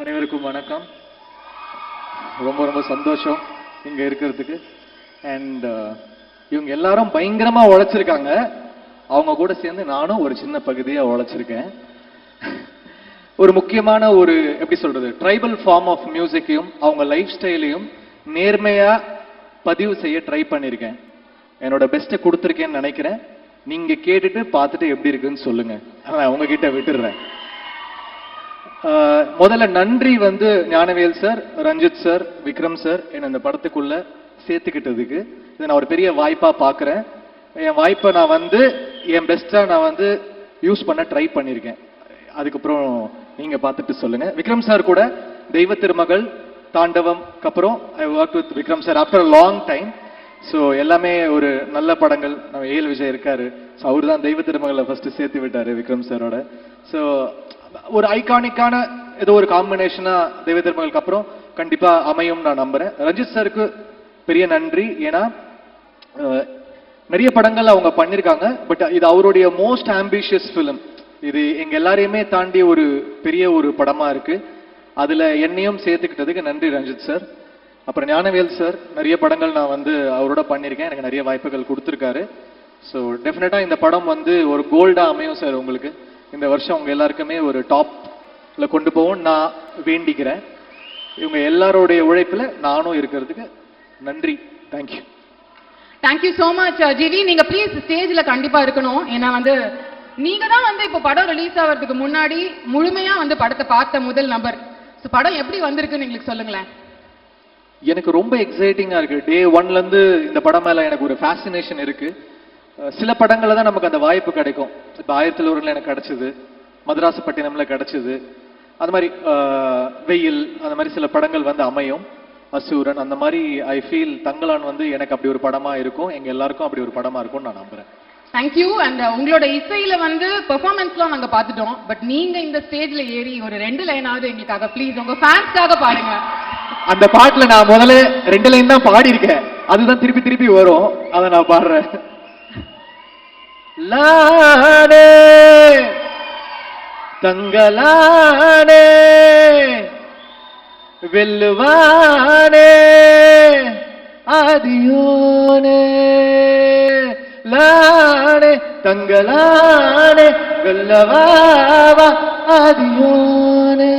அனைவருக்கும் வணக்கம். ரொம்ப ரொம்ப சந்தோஷம் இங்க இருக்கிறதுக்கு. அண்ட் uh, இவங்க எல்லாரும் பயங்கரமா உழைச்சிருக்காங்க. அவங்க கூட சேர்ந்து நானும் ஒரு சின்ன பகுதியா உழைச்சிருக்கேன். ஒரு முக்கியமான ஒரு எப்படி சொல்றது ட்ரைபல் ஃபார்ம் ஆஃப் மியூசிக்கையும் அவங்க லைஃப் ஸ்டைலையும் நேர்மையா பதிவு செய்ய ட்ரை பண்ணியிருக்கேன் என்னோட பெஸ்ட்டை கொடுத்துருக்கேன்னு நினைக்கிறேன். நீங்க கேட்டுட்டு பார்த்துட்டு எப்படி இருக்குன்னு சொல்லுங்க. நான் உங்ககிட்ட விட்டுடுறேன். முதல்ல நன்றி வந்து Gnanavel sir Ranjith sir Vikram sir என்னை இந்த படத்துக்குள்ள சேர்த்துக்கிட்டதுக்கு. இதை நான் ஒரு பெரிய வாய்ப்பாக பார்க்குறேன் என் வாய்ப்பை நான் வந்து என் பெஸ்ட்டாக நான் வந்து யூஸ் பண்ண ட்ரை பண்ணியிருக்கேன் அதுக்கப்புறம் நீங்கள் பார்த்துட்டு சொல்லுங்கள் விக்ரம் சார் கூட தெய்வ திருமகள் தாண்டவம் அப்புறம் I work with Vikram sir after long time so எல்லாமே ஒரு நல்ல படங்கள். நம்ம ஏல் விஜய் இருக்காரு. ஸோ அவர் தான் தெய்வ திருமகளை ஃபஸ்ட்டு சேர்த்து விட்டாரு விக்ரம் சாரோட ஸோ ஒரு ஐகானிக்கான ஏதோ ஒரு காம்பினேஷனா தேவ திருமகளுக்கு அப்புறம் கண்டிப்பா அமையும் நான் நம்புறேன். ரஞ்சித் சாருக்கு பெரிய நன்றி. ஏன்னா நிறைய படங்கள் அவங்க பண்ணிருக்காங்க. பட் இது அவருடைய மோஸ்ட் ஆம்பிஷியஸ் ஃபிலிம் இது எங்க எல்லாரையுமே தாண்டி ஒரு பெரிய ஒரு படமா இருக்கு. அதுல என்னையும் சேர்த்துக்கிட்டதுக்கு நன்றி ரஞ்சித் சார் அப்புறம் ஞானவேல் சார் நிறைய படங்கள் நான் வந்து அவரோட பண்ணியிருக்கேன் எனக்கு நிறைய வாய்ப்புகள் கொடுத்துருக்காரு. ஸோ டெஃபினட்டா இந்த படம் வந்து ஒரு கோல்டா அமையும் சார் உங்களுக்கு. இந்த வருஷம் உங்க எல்லாருக்குமே ஒரு டாப்ல கொண்டு போகும் நான் வேண்டிக்கிறேன். இவங்க எல்லாருடைய உழைப்புல நானும் இருக்கிறதுக்கு நன்றி. Thank you thank you so much GV நீங்க ப்ளீஸ் ஸ்டேஜ்ல கண்டிப்பா இருக்கணும். ஏன்னா வந்து நீங்க தான் வந்து இப்போ படம் ரிலீஸ் ஆகிறதுக்கு முன்னாடி முழுமையா வந்து படத்தை பார்த்த முதல் நபர். ஸோ படம் எப்படி வந்திருக்குன்னு எங்களுக்கு சொல்லுங்களேன். எனக்கு ரொம்ப எக்ஸைட்டிங்கா இருக்கு. டே ஒன்ல இருந்து இந்த படம் மேல எனக்கு ஒரு ஃபேசினேஷன் இருக்கு. அஹ் சில படங்கள்ல தான் நமக்கு அந்த வாய்ப்பு கிடைக்கும். இப்ப ஆயிரத்தி ஒருல எனக்கு கிடைச்சது. மதராசப்பட்டினம்ல கிடைச்சது. அது மாதிரி வெயில் அந்த மாதிரி சில படங்கள் வந்து அமையும். அசூரன் அந்த மாதிரி ஐ ஃபீல் தங்கலான் வந்து எனக்கு அப்படி ஒரு படமா இருக்கும். எங்க எல்லாருக்கும் அப்படி ஒரு படமா இருக்கும்னு நான் நம்புறேன். தேங்க்யூ அண்ட் உங்களோட இசையில வந்து பெர்ஃபார்மன்ஸ்லாம் நாங்க பார்த்துட்டோம். பட் நீங்க இந்த ஸ்டேஜ்ல ஏறி ஒரு ரெண்டு லைனாவது எங்களுக்காக ப்ளீஸ் உங்க ஃபேன்ஸ்க்காக பாடுங்க. அந்த பாட்டுல நான் முதல்ல ரெண்டு லைன் தான் பாடி இருக்கேன் அதுதான் திருப்பி திருப்பி வரும். அதை நான் பாடுறேன். லானே தங்கலானே வெல்லுவானே ஆதியோனே லானே தங்கலானே வெல்லவாவா ஆதியோனே.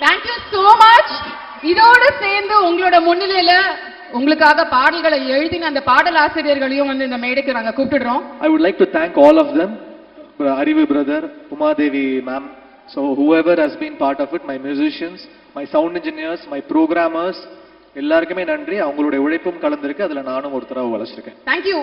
தேங்க்யூ சோ மச் இதோடு சேர்ந்து உங்களோட முன்னிலையில உங்களுக்காக பாடல்களை எழுதின அந்த பாடல் ஆசிரியர்களையும் வந்து இந்த மேடைக்கு நாங்க கூப்பிடுறோம் would like to thank all of them, Br- Arivu brother, Umadevi ma'am, so whoever has been part of it, my musicians, my sound engineers, my programmers, எல்லாருக்குமே நன்றி அவங்களுடைய உழைப்பும் கலந்திருக்கு அதுல நானும் ஒருத்தராக உழைச்சிருக்கேன் தேங்க்யூ